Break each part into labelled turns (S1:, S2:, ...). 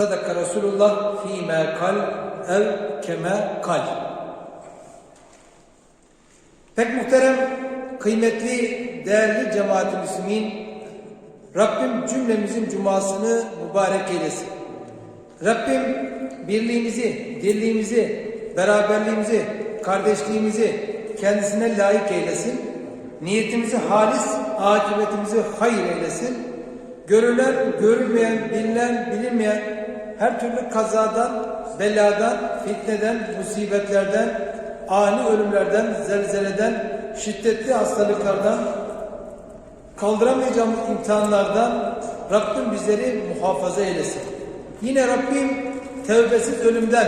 S1: Sadaka Resulullah fîmâ kal ev kemâ kal. Pek muhterem, kıymetli, değerli cemaat-i müslimin, Rabbim cümlemizin cumasını mübarek eylesin. Rabbim birliğimizi, dirliğimizi, beraberliğimizi, kardeşliğimizi kendisine layık eylesin. Niyetimizi halis, akıbetimizi hayır eylesin. Görülen, görülmeyen, bilinen, bilinmeyen her türlü kazadan, beladan, fitneden, musibetlerden, ani ölümlerden, zelzeleden, şiddetli hastalıklardan, kaldıramayacağımız imtihanlardan Rabbim bizleri muhafaza eylesin. Yine Rabbim tevbesiz ölümden,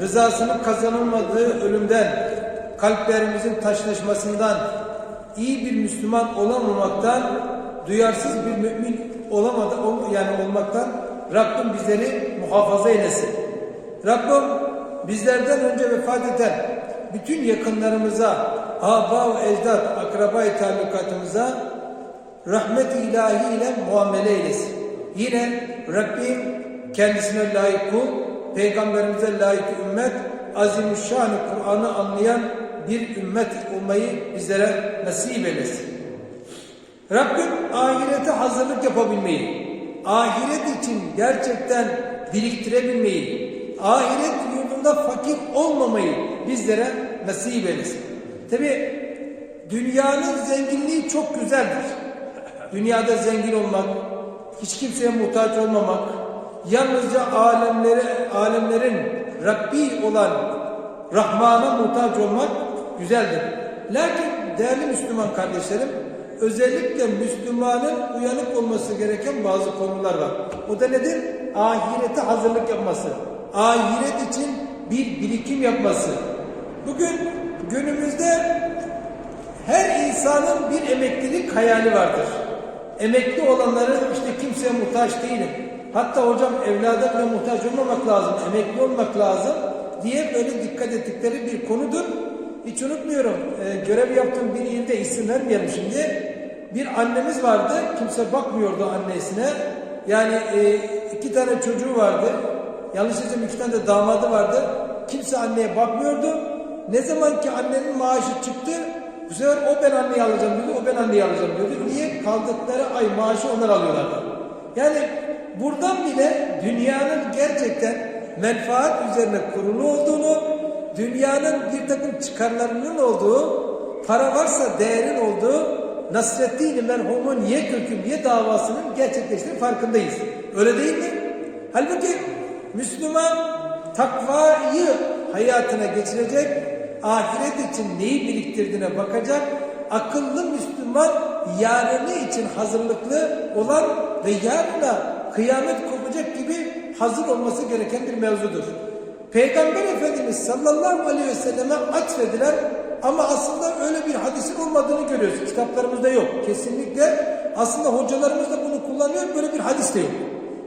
S1: rızasının kazanılmadığı ölümden, kalplerimizin taşlaşmasından, iyi bir Müslüman olamamaktan, duyarsız bir mümin olamadı, ol- yani olmaktan Rabbim bizleri muhafaza eylesin. Rabbim bizlerden önce vefat eden bütün yakınlarımıza, aba ecdat, akraba-i talukatımıza rahmet-i ilahi ile muamele eylesin. Yine Rabbim kendisine layık kul, peygamberimize layık ümmet, azimüşşan Kur'an'ı anlayan bir ümmet olmayı bizlere nasip eylesin. Rabbim ahirete hazırlık yapabilmeyi, ahiret için gerçekten biriktirebilmeyi, ahiret yurdunda fakir olmamayı bizlere nasip eylesin. Tabi dünyanın zenginliği çok güzeldir. Dünyada zengin olmak, hiç kimseye muhtaç olmamak, yalnızca alemlere, alemlerin Rabbi olan Rahman'a muhtaç olmak güzeldir. Lakin değerli Müslüman kardeşlerim, özellikle Müslümanın uyanık olması gereken bazı konular var. O da nedir? Ahirete hazırlık yapması. Ahiret için bir birikim yapması. Bugün günümüzde her insanın bir emeklilik hayali vardır. Emekli olanların işte kimseye muhtaç değilim. Hatta hocam evlada bile muhtaç olmamak lazım, emekli olmak lazım diye böyle dikkat ettikleri bir konudur. Hiç unutmuyorum. Ee, görev yaptığım bir ilde isim vermeyelim şimdi. Bir annemiz vardı. Kimse bakmıyordu annesine. Yani e, iki tane çocuğu vardı. Yanlış desem iki tane de damadı vardı. Kimse anneye bakmıyordu. Ne zaman ki annenin maaşı çıktı bu sefer o ben anneyi alacağım diyordu, o ben anneyi alacağım diyordu. Niye? Kaldıkları ay maaşı onlar alıyorlardı. Yani buradan bile dünyanın gerçekten menfaat üzerine kurulu olduğunu, dünyanın bir takım çıkarlarının olduğu, para varsa değerin olduğu Nasreddin-i merhumun niye kökü, niye davasının gerçekleştiğinin farkındayız. Öyle değil mi? Halbuki Müslüman takvayı hayatına geçirecek, ahiret için neyi biriktirdiğine bakacak, akıllı Müslüman yarını için hazırlıklı olan ve yarına kıyamet kopacak gibi hazır olması gereken bir mevzudur. Peygamber Efendimiz sallallahu aleyhi ve selleme atfediler ama aslında öyle bir hadisin olmadığını görüyoruz. Kitaplarımızda yok. Kesinlikle aslında hocalarımız da bunu kullanıyor. Böyle bir hadis de yok.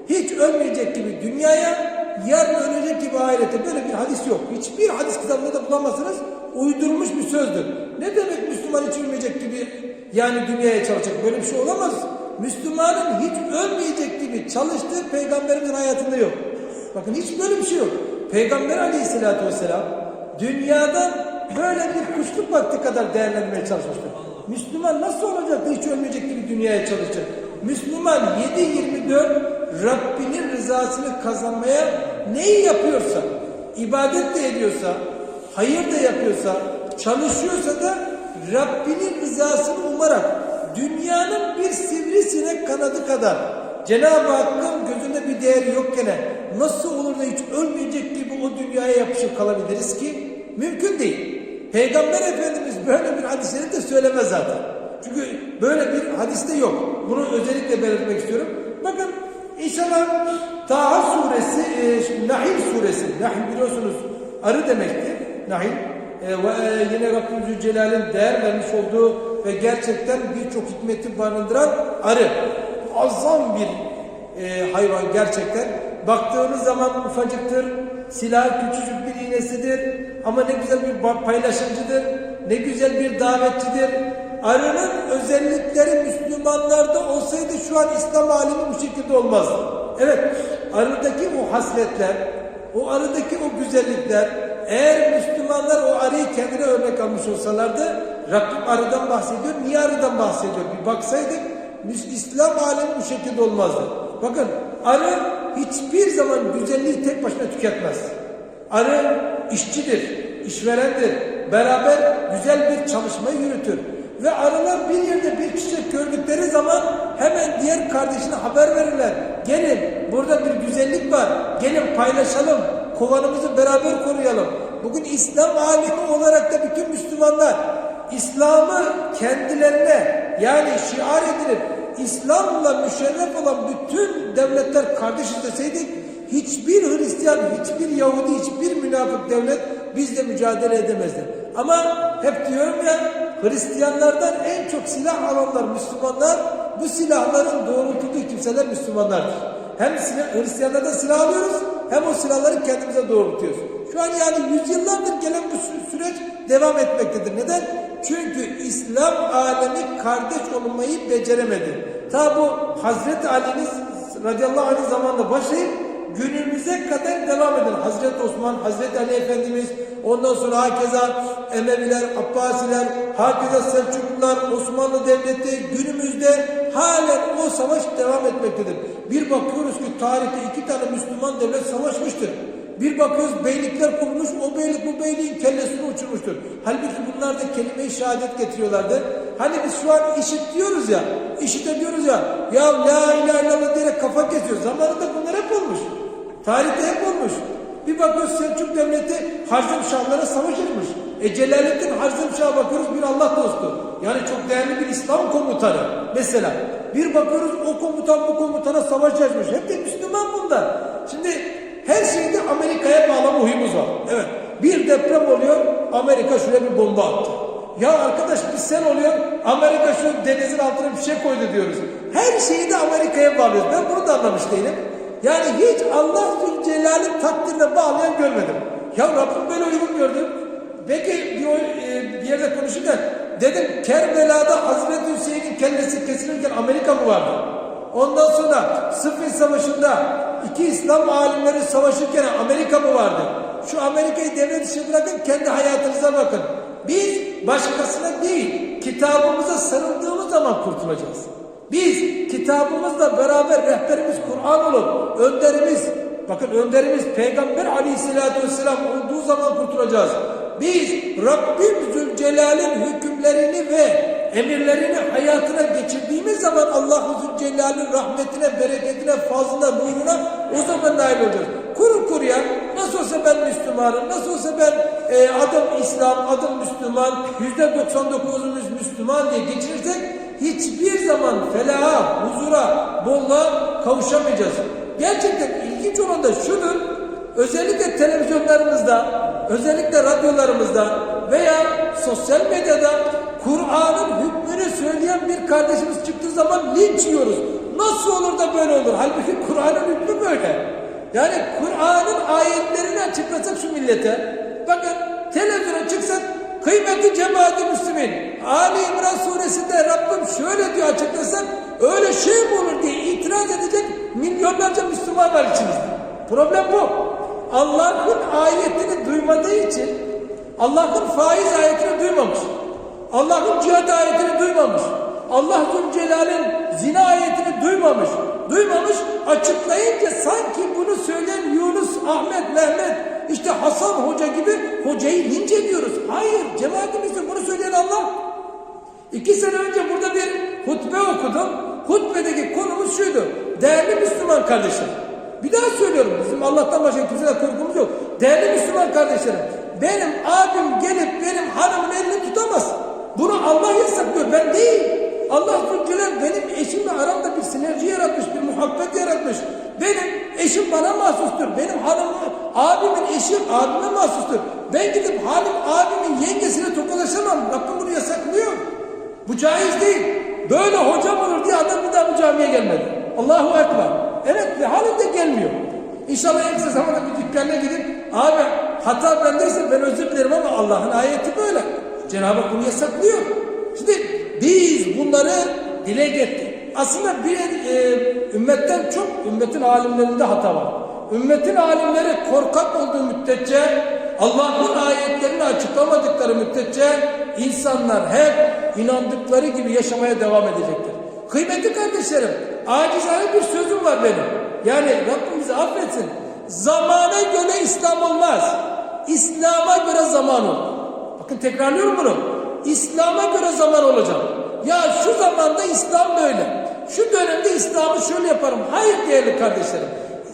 S1: Hiç ölmeyecek gibi dünyaya, yarın ölecek gibi ahirete böyle bir hadis yok. Hiçbir hadis kitabında da bulamazsınız. Uydurmuş bir sözdür. Ne demek Müslüman hiç ölmeyecek gibi yani dünyaya çalışacak? Böyle bir şey olamaz. Müslümanın hiç ölmeyecek gibi çalıştığı peygamberimizin hayatında yok. Bakın hiç böyle bir şey yok. Peygamber aleyhissalatü vesselam dünyadan böyle bir kuşluk vakti kadar değerlendirmeye çalışmıştır. Müslüman nasıl olacak da hiç ölmeyecek gibi dünyaya çalışacak? Müslüman 7-24 Rabbinin rızasını kazanmaya neyi yapıyorsa, ibadet de ediyorsa, hayır da yapıyorsa, çalışıyorsa da Rabbinin rızasını umarak dünyanın bir sivrisinek kanadı kadar Cenab-ı Hakk'ın gözünde bir değeri yokken nasıl olur da hiç ölmeyecek gibi o dünyaya yapışıp kalabiliriz ki? Mümkün değil. Peygamber Efendimiz böyle bir hadisleri de söylemez zaten. Çünkü böyle bir hadiste yok. Bunu özellikle belirtmek istiyorum. Bakın inşallah Taha suresi, e, Nahil suresi. Nahil biliyorsunuz arı demektir. Nahil. E, ve e, yine Rabbim Zülcelal'in değer vermiş olduğu ve gerçekten birçok hikmeti barındıran arı. Azam bir e, hayvan gerçekten. Baktığınız zaman ufacıktır. Silah küçücük bir iğnesidir. Ama ne güzel bir paylaşımcıdır. Ne güzel bir davetçidir. Arının özellikleri Müslümanlarda olsaydı şu an İslam alemi bu şekilde olmazdı. Evet, arıdaki o hasletler, o arıdaki o güzellikler, eğer Müslümanlar o arıyı kendine örnek almış olsalardı, Rabbim arıdan bahsediyor. Niye arıdan bahsediyor? Bir baksaydık, İslam alemi bu şekilde olmazdı. Bakın, arı hiçbir zaman güzelliği tek başına tüketmez. Arı işçidir, işverendir. Beraber güzel bir çalışmayı yürütür. Ve arılar bir yerde bir çiçek gördükleri zaman hemen diğer kardeşine haber verirler. Gelin burada bir güzellik var. Gelin paylaşalım. Kovanımızı beraber koruyalım. Bugün İslam alemi olarak da bütün Müslümanlar İslam'ı kendilerine yani şiar edilip İslam'la müşerref olan bütün devletler kardeşiz deseydik hiçbir Hristiyan, hiçbir Yahudi, hiçbir münafık devlet bizle mücadele edemezdi. Ama hep diyorum ya Hristiyanlardan en çok silah alanlar Müslümanlar bu silahların doğrultulduğu kimseler Müslümanlardır. Hem silah, Hristiyanlardan silah alıyoruz hem o silahları kendimize doğrultuyoruz. Şu an yani yüzyıllardır gelen bu sü- süreç devam etmektedir. Neden? Çünkü İslam alemi kardeş olmayı beceremedi. Ta bu Hazreti Ali'nin radıyallahu anh zamanında başlayıp günümüze kadar devam eden Hazreti Osman, Hazreti Ali Efendimiz, ondan sonra hakeza Emeviler, Abbasiler, hakeza Selçuklular, Osmanlı Devleti günümüzde halen o savaş devam etmektedir. Bir bakıyoruz ki tarihte iki tane Müslüman devlet savaşmıştır. Bir bakıyoruz beylikler kurmuş, o beylik bu beyliğin kellesini uçurmuştur. Halbuki bunlar da kelime-i şehadet getiriyorlardı. Hani biz şu an işit diyoruz ya, işite diyoruz ya, ya la ilahe illallah diyerek kafa kesiyor. Zamanında bunlar hep olmuş. Tarihte hep olmuş. Bir bakıyoruz Selçuk Devleti Harzım Şahlara savaş etmiş. E Celaleddin Harzım Şah'a bakıyoruz bir Allah dostu. Yani çok değerli bir İslam komutanı. Mesela bir bakıyoruz o komutan bu komutana savaş açmış. Hep de Müslüman bunlar. Şimdi her şeyde Amerika'ya bağlama huyumuz var. Evet. Bir deprem oluyor, Amerika şuraya bir bomba attı. Ya arkadaş biz sen oluyor, Amerika şu denizin altına bir şey koydu diyoruz. Her şeyi de Amerika'ya bağlıyoruz. Ben bunu da anlamış değilim. Yani hiç Allah Zülcelal'in takdirine bağlayan görmedim. Ya Rabbim böyle uygun gördüm. Peki bir, e, bir yerde konuşurken dedim Kerbela'da Hazreti Hüseyin'in kellesi kesilirken Amerika mı vardı? Ondan sonra Sıfır Savaşı'nda iki İslam alimleri savaşırken Amerika mı vardı? Şu Amerika'yı devre dışı bırakın kendi hayatınıza bakın. Biz başkasına değil kitabımıza sarıldığımız zaman kurtulacağız. Biz kitabımızla beraber rehberimiz Kur'an olup önderimiz bakın önderimiz Peygamber aleyhissalatü vesselam olduğu zaman kurtulacağız. Biz Rabbim Zülcelal'in hükümlerini ve emirlerini hayatına geçirdiğimiz zaman Allah-u Zülcelal'in rahmetine, bereketine, fazlına, nuruna o zaman nail olacağız. Kuru kuruya nasıl olsa ben Müslümanım, nasıl olsa ben e, adım İslam, adım Müslüman, yüzde 99'umuz Müslüman diye geçirirsek hiçbir zaman felaha, huzura, bolluğa kavuşamayacağız. Gerçekten ilginç olan da şudur, özellikle televizyonlarımızda, özellikle radyolarımızda veya sosyal medyada Kur'an'ın hükmünü söyleyen bir kardeşimiz çıktığı zaman linç yiyoruz. Nasıl olur da böyle olur? Halbuki Kur'an'ın hükmü böyle. Yani Kur'an'ın ayetlerini açıklasak şu millete, bakın televizyona çıksak kıymetli cemaati Müslümin, Ali İmran suresinde Rabbim şöyle diyor açıklasak, öyle şey mi olur diye itiraz edecek milyonlarca Müslüman var içimizde. Problem bu. Allah'ın ayetini duymadığı için, Allah'ın faiz ayetini duymamış. Allah'ın cihat ayetini duymamış. Allah Zülcelal'in zina ayetini duymamış. Duymamış, açıklayınca sanki bunu söyleyen Yunus, Ahmet, Mehmet, işte Hasan Hoca gibi hocayı linç ediyoruz. Hayır, cemaatimizde bunu söyleyen Allah. İki sene önce burada bir hutbe okudum. Hutbedeki konumuz şuydu. Değerli Müslüman kardeşim. Bir daha söylüyorum. Bizim Allah'tan başka kimseden korkumuz yok. Değerli Müslüman kardeşlerim. Benim abim gelip benim hanımın elini tutamaz. Bunu Allah yasaklıyor. Ben değil. Allah Zülcelal benim eşimle aramda bir sinerji yaratmış, bir muhabbet yaratmış. Benim eşim bana mahsustur. Benim hanımım, abimin eşi abime mahsustur. Ben gidip hanım abimin yengesine tokalaşamam. Rabbim bunu yasaklıyor. Bu caiz değil. Böyle hocam olur diye adam bir daha bu camiye gelmedi. Allahu Ekber. Evet ve de gelmiyor. İnşallah en kısa zamanda bir dükkanına gidip abi hata bendeyse ben özür dilerim ama Allah'ın ayeti böyle. Cenab-ı Hak bunu yasaklıyor. Şimdi biz bunları dile getirdik. aslında bir e, ümmetten çok ümmetin alimlerinde hata var. Ümmetin alimleri korkak olduğu müddetçe Allah'ın ayetlerini açıklamadıkları müddetçe insanlar hep inandıkları gibi yaşamaya devam edecektir. Kıymetli kardeşlerim, acizane bir sözüm var benim. Yani Rabbim bizi affetsin. Zamana göre İslam olmaz. İslam'a göre zaman olur. Bakın tekrarlıyorum bunu. İslam'a göre zaman olacak. Ya şu zamanda İslam böyle. Şu dönemde İslam'ı şöyle yaparım. Hayır değerli kardeşlerim.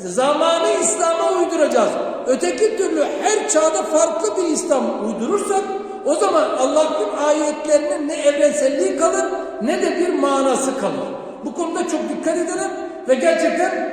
S1: Zamanı İslam'a uyduracağız. Öteki türlü her çağda farklı bir İslam uydurursak o zaman Allah'ın ayetlerinin ne evrenselliği kalır ne de bir manası kalır. Bu konuda çok dikkat edelim ve gerçekten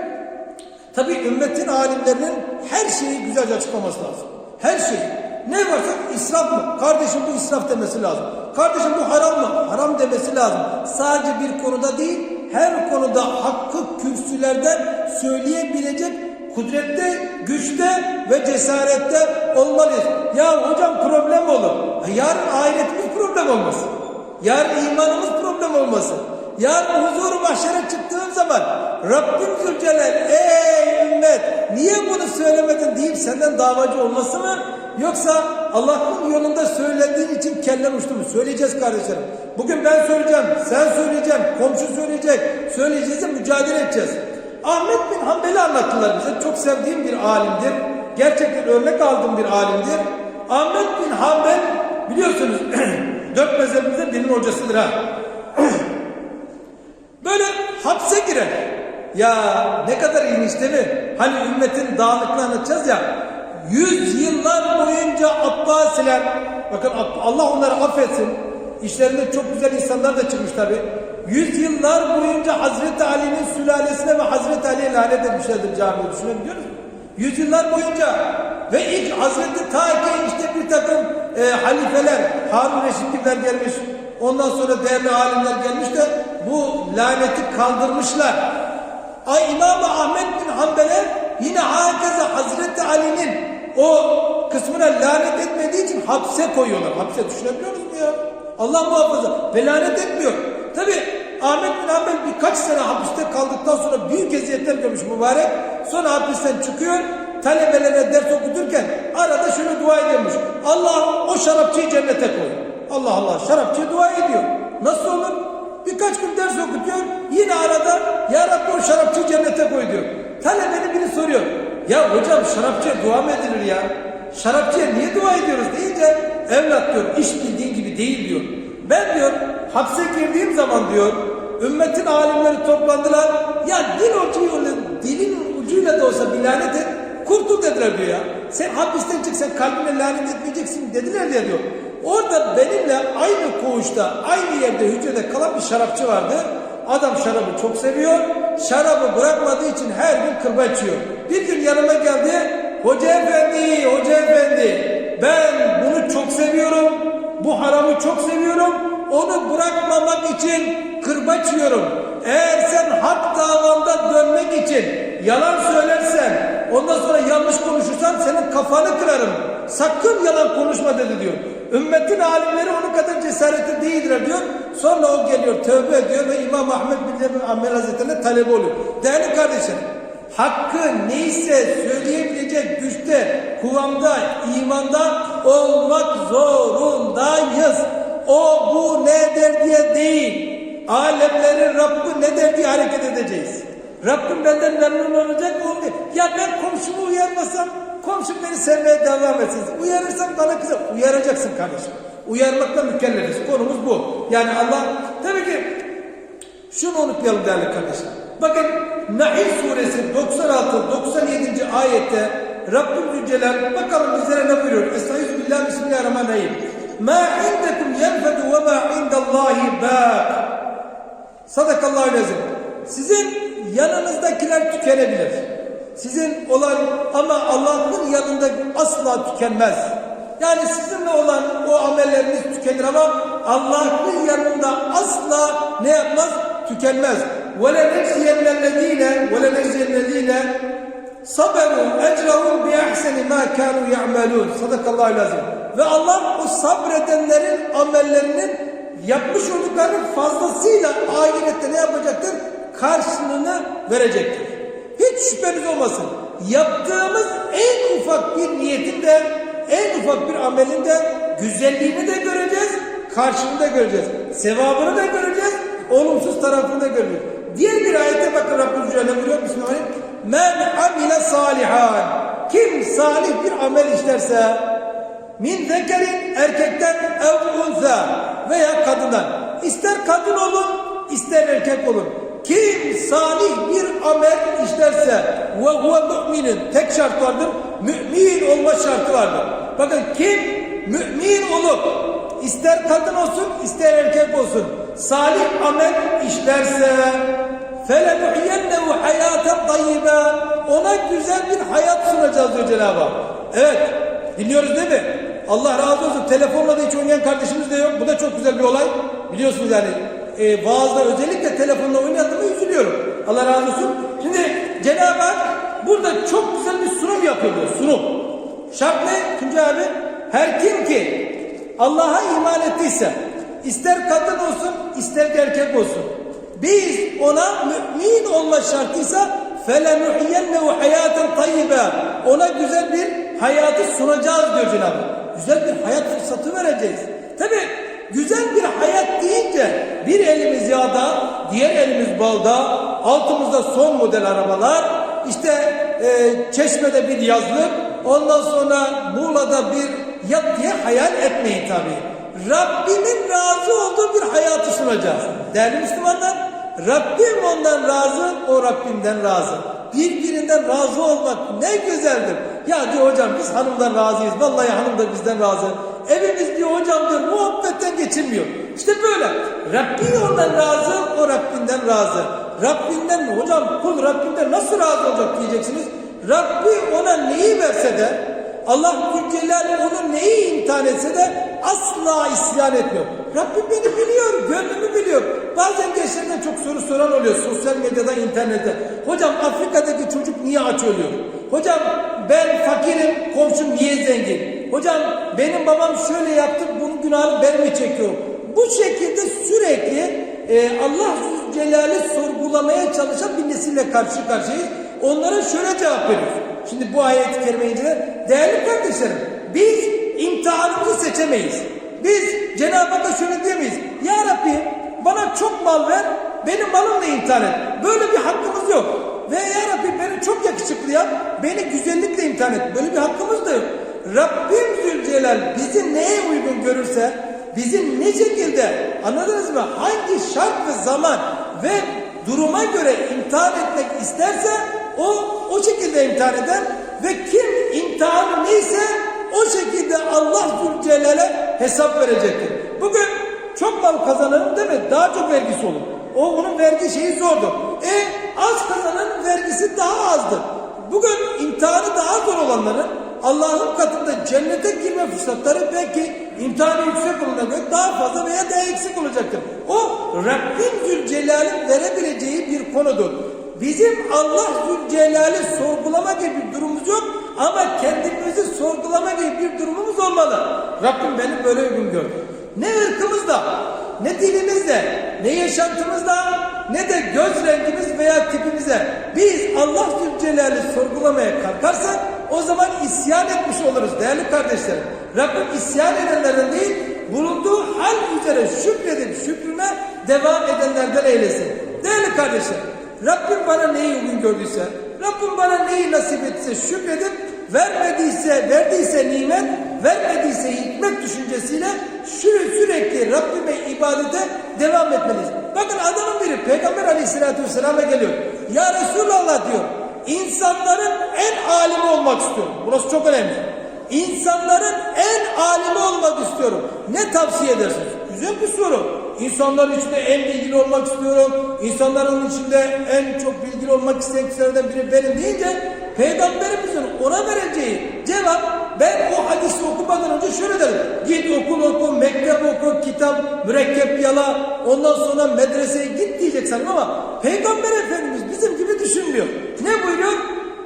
S1: tabi ümmetin alimlerinin her şeyi güzelce açıklaması lazım. Her şeyi. Ne varsa israf mı? Kardeşim bu israf demesi lazım. Kardeşim bu haram mı? Haram demesi lazım. Sadece bir konuda değil, her konuda hakkı kürsülerden söyleyebilecek kudrette, güçte ve cesarette olmalıyız. Ya hocam problem olur. Yarın ahiretimiz problem olmasın. Yarın imanımız problem olmasın. Yarın huzuru mahşere çıktığım zaman Rabbim Zülcelal ey ümmet niye bunu söylemedin deyip senden davacı olması mı? Yoksa Allah'ın yolunda söylediğin için kellen uçtu mu? Söyleyeceğiz kardeşlerim. Bugün ben söyleyeceğim, sen söyleyeceksin, komşu söyleyecek. Söyleyeceğiz de mücadele edeceğiz. Ahmet bin Hanbel'i anlattılar bize. Çok sevdiğim bir alimdir. Gerçekten örnek aldığım bir alimdir. Ahmet bin Hanbel biliyorsunuz dört mezhebimizde birinin hocasıdır ha. Böyle hapse girer. Ya ne kadar ilginç değil mi? Hani ümmetin dağınıklığını anlatacağız ya. Yüz yıllar boyunca Abbasiler, bakın Allah onları affetsin. İşlerinde çok güzel insanlar da çıkmış tabi. Yüz yıllar boyunca Hazreti Ali'nin sülalesine ve Hazreti Ali'ye lanet etmişlerdir camiye düşünebiliyor musunuz? Yüzyıllar boyunca ve ilk Hazreti ta işte bir takım e, halifeler, Harun Reşit gibiler gelmiş, ondan sonra değerli alimler gelmiş de bu laneti kaldırmışlar. Ay İmam Ahmet bin Hanbel'e yine herkese Hazreti Ali'nin o kısmına lanet etmediği için hapse koyuyorlar. Hapse düşünebiliyoruz mu ya? Allah muhafaza. Ve lanet etmiyor. Tabi Ahmet bin Hanbel birkaç sene hapiste kaldıktan sonra büyük eziyetler görmüş mübarek. Sonra hapisten çıkıyor. Talebelere ders okuturken arada şunu dua ediyormuş. Allah o şarapçıyı cennete koy. Allah Allah şarapçıya dua ediyor. Nasıl olur? Birkaç gün ders okutuyor. Yine arada Ya Rabbi o şarapçıyı cennete koy diyor. Talebeli biri soruyor. Ya hocam şarapçıya dua mı edilir ya? Şarapçıya niye dua ediyoruz deyince evlat diyor iş bildiğin gibi değil diyor. Ben diyor hapse girdiğim zaman diyor ümmetin alimleri toplandılar. Ya dil ucuyla, dilin ucuyla da olsa bir lanet et kurtul dediler diyor ya. Sen hapisten çık sen kalbine lanet etmeyeceksin dediler diye diyor. Orada benimle aynı koğuşta, aynı yerde hücrede kalan bir şarapçı vardı. Adam şarabı çok seviyor. Şarabı bırakmadığı için her gün kırba içiyor. Bir gün yanıma geldi. Hoca efendi, hoca efendi. Ben bunu çok seviyorum. Bu haramı çok seviyorum. Onu bırakmamak için kırbaç yiyorum. Eğer sen hak davanda dönmek için yalan söylersen, ondan sonra yanlış konuşursan senin kafanı kırarım. Sakın yalan konuşma dedi diyor. Ümmetin alimleri onun kadar cesaretli değildir diyor. Sonra o geliyor, tövbe ediyor ve İmam Ahmet bin Hanbel Hazretleri'ne talep oluyor. Değerli kardeşim, hakkı neyse söyleyebilecek güçte, kuvamda, imanda olmak zorundayız. O bu ne der diye değil. Alemlerin Rabbi ne der diye hareket edeceğiz. Rabbim benden memnun olacak mı? Ya ben komşumu uyarmasam komşum beni sevmeye devam etsin. Uyarırsam bana kızar. Uyaracaksın kardeşim. Uyarmakla mükellefiz. Konumuz bu. Yani Allah tabii ki şunu unutmayalım değerli kardeşler. Bakın Nahil suresi 96-97. ayette Rabbim Zülcelal bakalım bizlere ne buyuruyor? Estaizu billah bismillahirrahmanirrahim. Ma indekum yenfedu ve ma indallahi bâk. Sadakallahu lazım. Sizin yanınızdakiler tükenebilir. Sizin olan ama Allah'ın yanında asla tükenmez. Yani sizinle olan o amelleriniz tükenir ama Allah'ın yanında asla ne yapmaz? Tükenmez. وَلَنَجْزِيَنَّ الَّذ۪ينَ وَلَنَجْزِيَنَّ الَّذ۪ينَ saberu ecrahum bi ehseni ma kanu ya'malun. Sadakallahu lazım. Ve Allah o sabredenlerin amellerinin yapmış olduklarının fazlasıyla ahirette ne yapacaktır? Karşılığını verecektir. Hiç şüpheniz olmasın. Yaptığımız en ufak bir niyetinde, en ufak bir amelinde güzelliğini de göreceğiz, karşılığını da göreceğiz. Sevabını da göreceğiz, olumsuz tarafını da göreceğiz. Diğer bir ayette bakın Rabbimiz Celle buyuruyor Bismillahirrahmanirrahim. Men amile salihan. Kim salih bir amel işlerse min zekerin erkekten ev unza veya kadından. İster kadın olun, ister erkek olun. Kim salih bir amel işlerse ve huve müminin tek şart vardır. Mümin olma şartı vardır. Bakın kim mümin olup ister kadın olsun ister erkek olsun salih amel işlerse فَلَنُحْيَنَّهُ حَيَاتًا طَيِّبًا Ona güzel bir hayat sunacağız diyor Cenab-ı Hak. Evet, dinliyoruz değil mi? Allah razı olsun. Telefonla da hiç oynayan kardeşimiz de yok. Bu da çok güzel bir olay. Biliyorsunuz yani e, vaazda özellikle telefonla oynadığımı üzülüyorum. Allah razı olsun. Şimdi Cenab-ı Hak burada çok güzel bir sunum yapıyor diyor. Sunum. Şart ne Tuncay abi? Her kim ki Allah'a iman ettiyse ister kadın olsun ister erkek olsun biz ona mümin olma şartıysa فَلَنُحْيَنَّهُ حَيَاتًا طَيِّبًا Ona güzel bir hayatı sunacağız diyor Cenab-ı Hak. Güzel bir hayat fırsatı vereceğiz. Tabi güzel bir hayat deyince bir elimiz yağda, diğer elimiz balda, altımızda son model arabalar, işte e, Çeşme'de bir yazlık, ondan sonra Muğla'da bir yat diye hayal etmeyin tabii. Rabbimin razı olduğu bir hayatı sunacağız. Değerli Müslümanlar, Rabbim ondan razı, o Rabbimden razı. Birbirinden razı olmak ne güzeldir. Ya diyor hocam biz hanımdan razıyız. Vallahi hanım da bizden razı. Evimiz diyor hocam diyor muhabbetten geçilmiyor. İşte böyle. Rabbi ondan razı, o Rabbinden razı. Rabbinden mi? Hocam kul Rabbinden nasıl razı olacak diyeceksiniz. Rabbi ona neyi verse de Allah Zülcelal onu neyi imtihan etse de asla isyan etmiyor. Rabbim beni biliyor, gönlümü biliyor. Bazen gençlerden çok soru soran oluyor sosyal medyada, internette. Hocam Afrika'daki çocuk niye aç ölüyor? Hocam ben fakirim, komşum niye zengin? Hocam benim babam şöyle yaptı, bunun günahını ben mi çekiyorum? Bu şekilde sürekli e, Allah Zülcelal'i sorgulamaya çalışan bir nesille karşı karşıyayız. Onlara şöyle cevap veriyoruz. Şimdi bu ayet-i kerime ince değerli kardeşlerim biz imtihanımızı seçemeyiz. Biz Cenab-ı Hakk'a şöyle diyemeyiz. Ya Rabbi bana çok mal ver benim malımla imtihan et. Böyle bir hakkımız yok. Ve ya Rabbi beni çok yakışıklı yap beni güzellikle imtihan et. Böyle bir hakkımız da yok. Rabbim Zülcelal bizi neye uygun görürse bizi ne şekilde anladınız mı? Hangi şart ve zaman ve duruma göre imtihan etmek isterse o o şekilde imtihan eder ve kim imtihanı neyse o şekilde Allah Zülcelal'e hesap verecektir. Bugün çok mal kazananın değil mi? Daha çok vergisi olur. O onun vergi şeyi zordur. E az kazananın vergisi daha azdır. Bugün imtihanı daha zor olanların Allah'ın katında cennete girme fırsatları belki imtihanı yüksek olana göre daha fazla veya daha eksik olacaktır. O Rabbin Zülcelal'in verebileceği bir konudur. Bizim Allah Zülcelal'i sorgulama gibi bir durumumuz yok ama kendimizi sorgulama gibi bir durumumuz olmalı. Rabbim beni böyle uygun gördü. Ne ırkımızda, ne dilimizde, ne yaşantımızda, ne de göz rengimiz veya tipimize biz Allah Zülcelal'i sorgulamaya kalkarsak o zaman isyan etmiş oluruz değerli kardeşlerim. Rabbim isyan edenlerden değil, bulunduğu hal üzere şükredip şükrüne devam edenlerden eylesin. Değerli kardeşlerim, Rabbim bana neyi uygun gördüyse, Rabbim bana neyi nasip etse şükredip vermediyse, verdiyse nimet, vermediyse hikmet düşüncesiyle sürekli, Rabbime ibadete devam etmeliyiz. Bakın adamın biri Peygamber aleyhissalatü vesselam'a geliyor. Ya Resulallah diyor, insanların en alimi olmak istiyorum. Burası çok önemli. İnsanların en alimi olmak istiyorum. Ne tavsiye edersiniz? Güzel bir soru. İnsanların içinde en bilgili olmak istiyorum. İnsanların içinde en çok bilgili olmak isteyen kişilerden biri benim deyince Peygamberimizin ona vereceği cevap ben o hadisi okumadan önce şöyle derim. Git okul oku, mektep oku, kitap, mürekkep yala, ondan sonra medreseye git diyecek sanırım ama Peygamber Efendimiz bizim gibi düşünmüyor. Ne buyuruyor?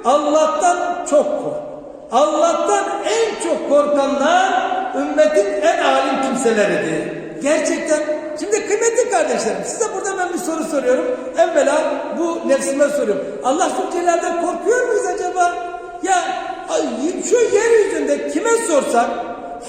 S1: Allah'tan çok kork. Allah'tan en çok korkanlar ümmetin en alim kimseleridir. Gerçekten Şimdi kıymetli kardeşlerim size burada ben bir soru soruyorum. Evvela bu nefsime soruyorum. Allah Zülcelal'den korkuyor muyuz acaba? Ya şu yeryüzünde kime sorsak,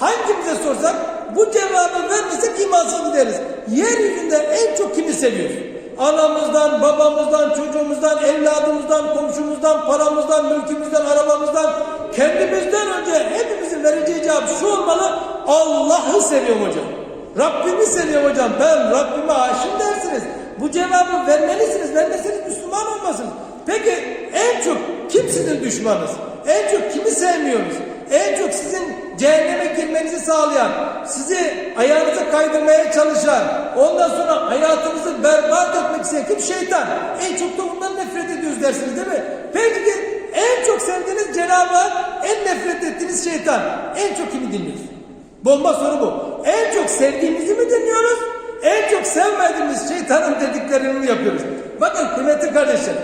S1: hangimize sorsak bu cevabı vermesek imansız gideriz. Yeryüzünde en çok kimi seviyoruz? Anamızdan, babamızdan, çocuğumuzdan, evladımızdan, komşumuzdan, paramızdan, mülkümüzden, arabamızdan, kendimizden önce hepimizin vereceği cevap şu olmalı. Allah'ı seviyorum hocam. Rabbimi seviyorum hocam. Ben Rabbime aşığım dersiniz. Bu cevabı vermelisiniz. Vermeseniz Müslüman olmasınız. Peki en çok kim sizin düşmanınız? En çok kimi sevmiyorsunuz? En çok sizin cehenneme girmenizi sağlayan, sizi ayağınıza kaydırmaya çalışan, ondan sonra hayatınızı berbat etmek isteyen kim? Şeytan. En çok da bundan nefret ediyoruz dersiniz değil mi? Peki en çok sevdiğiniz Cenab-ı en nefret ettiğiniz şeytan. En çok kimi dinliyoruz? Bomba soru bu. En çok sevdiğimizi mi dinliyoruz? En çok sevmediğimiz şeytanın dediklerini mi yapıyoruz? Bakın kıymetli kardeşler.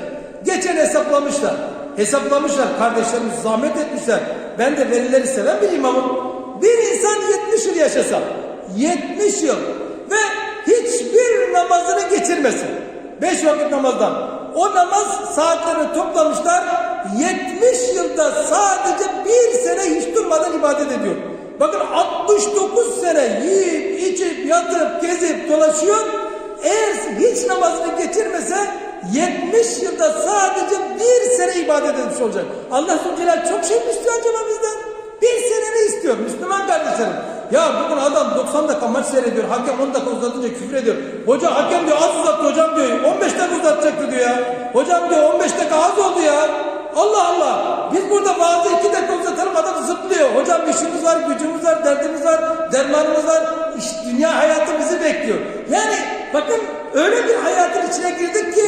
S1: Geçen hesaplamışlar. Hesaplamışlar. Kardeşlerimiz zahmet etmişler. Ben de verileri seven bir imamım. Bir insan 70 yıl yaşasa. 70 yıl. Ve hiçbir namazını geçirmesin. 5 vakit namazdan. O namaz saatlerini toplamışlar. 70 yılda sadece bir sene hiç durmadan ibadet ediyor. Bakın 69 sene yiyip, içip, yatıp, gezip, dolaşıyor. Eğer hiç namazını geçirmese 70 yılda sadece bir sene ibadet etmiş olacak. Allah Zülcelal çok şey mi istiyor acaba bizden? Bir sene ne istiyor Müslüman kardeşlerim? Ya bugün adam 90 dakika maç seyrediyor. Hakem 10 dakika uzatınca küfür ediyor. Hoca hakem diyor az uzattı hocam diyor. 15 dakika uzatacaktı diyor ya. Hocam diyor 15 dakika az oldu ya. Allah Allah. Biz burada bazı iki dakika uzatalım adam zıplıyor. Hocam işimiz var, gücümüz var, derdimiz var, dermanımız var. İş, dünya hayatı bizi bekliyor. Yani bakın öyle bir hayatın içine girdik ki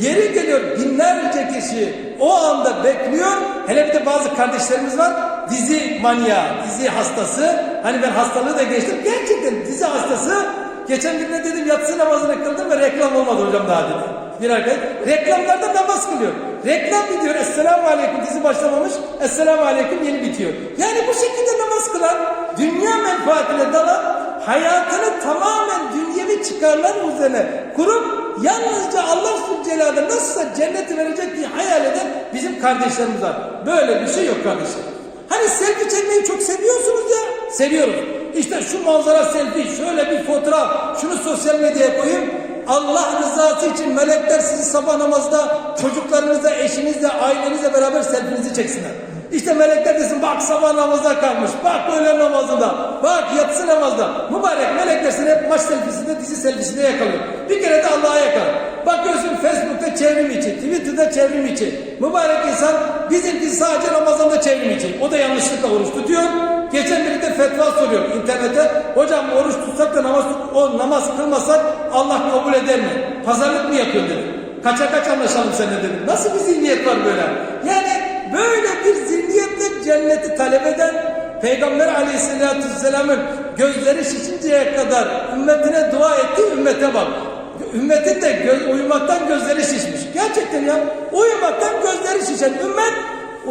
S1: yeri geliyor binlerce kişi o anda bekliyor. Hele bir de bazı kardeşlerimiz var dizi manyağı, dizi hastası. Hani ben hastalığı da geçtim. Gerçekten dizi hastası. Geçen gün ne dedim yatsı namazını kıldım ve reklam olmadı hocam daha dedi. Bir arkadaş reklamlarda namaz kılıyor. Reklam bitiyor. Esselamu Aleyküm dizi başlamamış. Esselamu Aleyküm yeni bitiyor. Yani bu şekilde namaz kılan, dünya menfaatine dalan, hayatını tamamen dünyevi çıkarlar üzerine kurup yalnızca Allah Zülcelal'e nasılsa cenneti verecek diye hayal eden bizim kardeşlerimiz var. Böyle bir şey yok kardeşler. Hani selfie çekmeyi çok seviyorsunuz ya. Seviyoruz. İşte şu manzara selfie, şöyle bir fotoğraf, şunu sosyal medyaya koyayım. Allah rızası için melekler sizi sabah namazda çocuklarınızla, eşinizle, ailenizle beraber selfinizi çeksinler. İşte melekler desin bak sabah namazda kalmış, bak öğlen namazında, bak yatsı namazda. Mübarek melekler seni hep maç selfisinde, dizi selfisinde yakalıyor. Bir kere de Allah'a yakar. Bakıyorsun Facebook'ta çevrim içi, Twitter'da çevrim içi. Mübarek insan bizimki sadece Ramazan'da çevrim içi. O da yanlışlıkla oruç tutuyor. Geçen biri de fetva soruyor internete. Hocam oruç tutsak da namaz o namaz kılmasak Allah kabul eder mi? Pazarlık mı yapıyor dedi. Kaça kaç anlaşalım seninle dedim. Nasıl bir zihniyet var böyle? Yani böyle bir zihniyetle cenneti talep eden Peygamber aleyhissalatü vesselamın gözleri şişinceye kadar ümmetine dua etti ümmete bak. Ümmetin de göz, uyumaktan gözleri şişmiş. Gerçekten ya uyumaktan gözleri şişen ümmet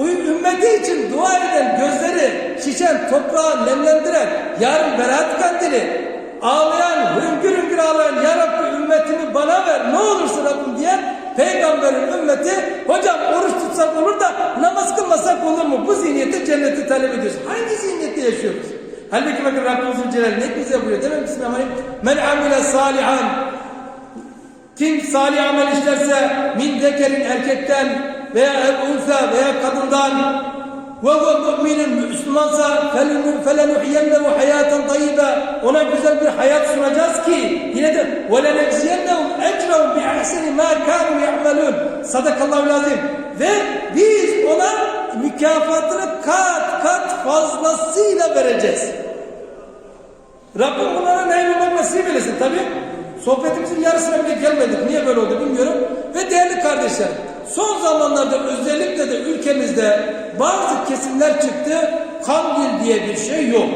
S1: ümmeti için dua eden gözleri şişen toprağı nemlendiren yarın berat kandili ağlayan hüngür hüngür ağlayan ya Rabbi ümmetimi bana ver ne olursun Rabbim diye peygamberin ümmeti hocam oruç tutsak olur da namaz kılmasak olur mu? Bu zihniyette cenneti talep ediyoruz. Hangi zihniyette yaşıyoruz? Halbuki bakın Rabbimizin Celal ne bize buyuruyor değil mi? Bismillahirrahmanirrahim. Men amile salihan kim salih amel işlerse min zekerin erkekten veya unsa veya kadından ve huve müminin Müslümansa felenuhyennehu hayaten tayyibe ona güzel bir hayat sunacağız ki yine de ve lenecziyennehum ecrahum bi ahseni ma kanu ya'melun sadakallahu lazim ve biz ona mükafatını kat kat fazlasıyla vereceğiz. Rabbim bunlara nail olmak nasip eylesin tabi. Sohbetimizin yarısına bile gelmedik. Niye böyle oldu bilmiyorum. Ve değerli kardeşler, son zamanlarda özellikle de ülkemizde bazı kesimler çıktı. Kandil diye bir şey yok.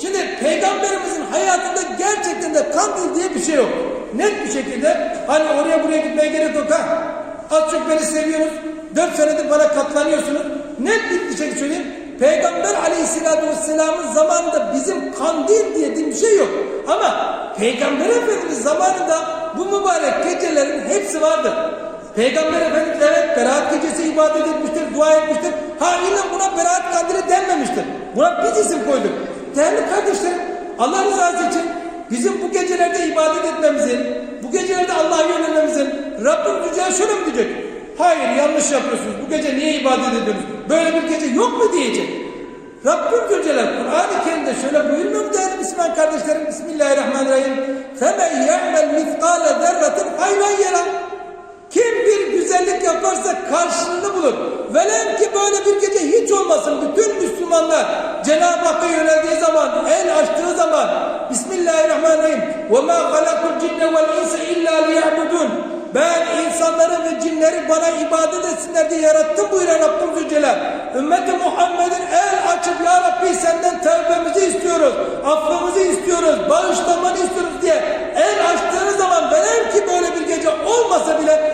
S1: Şimdi peygamberimizin hayatında gerçekten de kandil diye bir şey yok. Net bir şekilde hani oraya buraya gitmeye gerek yok ha. Az çok beni seviyorsunuz. Dört senedir bana katlanıyorsunuz. Net bir şekilde söyleyeyim. Peygamber aleyhissalatü vesselamın zamanında bizim kandil diye bir şey yok. Ama Peygamber Efendimiz zamanında bu mübarek gecelerin hepsi vardır. Peygamber Efendimiz evet Berat gecesi ibadet etmiştir, dua etmiştir. Ha yine buna Berat kandili denmemiştir. Buna biz isim koyduk. Değerli kardeşlerim Allah rızası için bizim bu gecelerde ibadet etmemizin, bu gecelerde Allah'a yönelmemizin Rabbim Yüce şöyle mi diyecek? Hayır yanlış yapıyorsunuz. Bu gece niye ibadet ediyorsunuz? Böyle bir gece yok mu diyecek. Rabbim Gülceler Kur'an-ı Kerim'de şöyle buyurmuyor mu değerli Müslüman kardeşlerim? Bismillahirrahmanirrahim. فَمَنْ يَعْمَلْ مِثْقَالَ ذَرَّةٍ خَيْرًا يَرَى Kim fedakarlık yaparsa karşılığını bulur. Velev ki böyle bir gece hiç olmasın. Bütün Müslümanlar Cenab-ı Hakk'a yöneldiği zaman, el açtığı zaman Bismillahirrahmanirrahim. Ve ma halakul cinne vel insa illa liya'budun. Ben insanları ve cinleri bana ibadet etsinler diye yarattım buyuran Rabbim Zülcelal. Ümmeti Muhammed'in el açıp Ya Rabbi senden tevbemizi istiyoruz, affımızı istiyoruz, bağışlamanı istiyoruz diye el açtığınız zaman velev ki böyle bir gece olmasa bile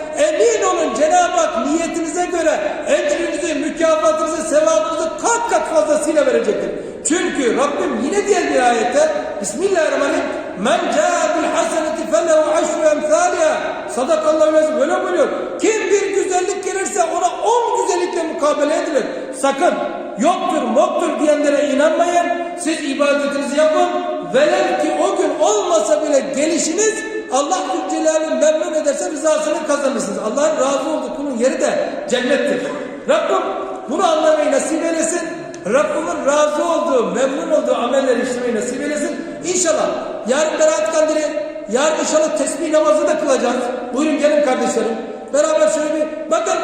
S1: olun Cenab-ı Hak niyetinize göre ecrinizi, mükafatınızı, sevabınızı kat kat fazlasıyla verecektir. Çünkü Rabbim yine diğer bir ayette Bismillahirrahmanirrahim Men caa bil haseneti felehu aşru emthaliha Sadakallahu lazım öyle buyuruyor. Kim bir güzellik gelirse ona on güzellikle mukabele edilir. Sakın yoktur moktur diyenlere inanmayın. Siz ibadetinizi yapın. Velev ki o gün olmasa bile gelişiniz Allah Zülcelal'in memnun ederse rızasını kazanırsınız. Allah'ın razı olduğu kulun yeri de cennettir. Rabbim bunu anlamayı nasip eylesin. Rabbimin razı olduğu, memnun olduğu amelleri işlemeyi nasip eylesin. İnşallah yarın Berat Kandili, yarın inşallah tesbih namazı da kılacağız. Buyurun gelin kardeşlerim. Beraber şöyle bir bakın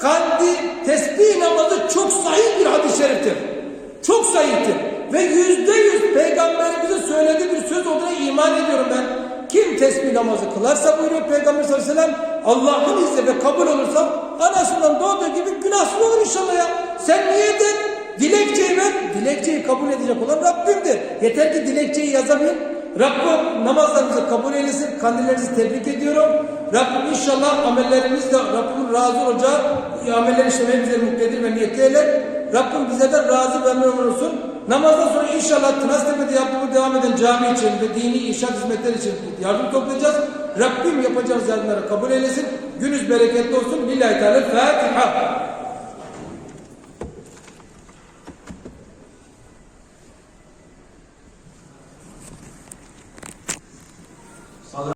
S1: kandil tesbih namazı çok sahih bir hadis-i şeriftir. Çok sahihtir. Ve yüzde yüz peygamberimizin söylediği bir söz olduğuna iman ediyorum ben. Kim tesbih namazı kılarsa buyuruyor Peygamber sallallahu aleyhi ve sellem Allah'ın izniyle ve kabul olursa anasından doğduğu gibi günahsız olur inşallah ya. Sen niye de dilekçeyi ver. Dilekçeyi kabul edecek olan Rabbimdir. Yeter ki dilekçeyi yazabilir. Rabbim namazlarınızı kabul eylesin. Kandillerinizi tebrik ediyorum. Rabbim inşallah amellerinizle Rabbimin razı olacağı ameller işlemeye bize muktedir ve niyetli eyler. Rabbim bizlerden razı ve memnun olsun. Namazdan sonra inşallah Tınaztepe'de yaptığımız devam eden cami için ve dini inşaat hizmetleri için yardım toplayacağız. Rabbim yapacağımız yardımları kabul eylesin. Gününüz bereketli olsun. Lillahi Teala Fatiha.